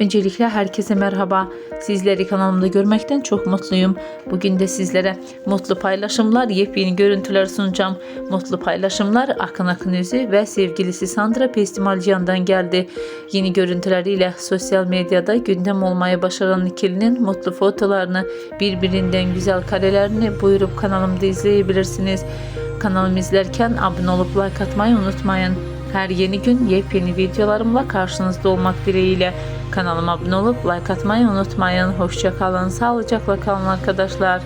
Öncelikle herkese merhaba. Sizleri kanalımda görmekten çok mutluyum. Bugün de sizlere mutlu paylaşımlar, yepyeni görüntüler sunacağım. Mutlu paylaşımlar Akın Akın Özü ve sevgilisi Sandra Pestimalciyan'dan geldi. Yeni görüntüleriyle sosyal medyada gündem olmaya başaran ikilinin mutlu fotolarını, birbirinden güzel karelerini buyurup kanalımda izleyebilirsiniz. Kanalımı izlerken abone olup like atmayı unutmayın. Her yeni gün yepyeni videolarımla karşınızda olmak dileğiyle. Kanalıma abone olup like atmayı unutmayın. Hoşçakalın, sağlıcakla kalın arkadaşlar.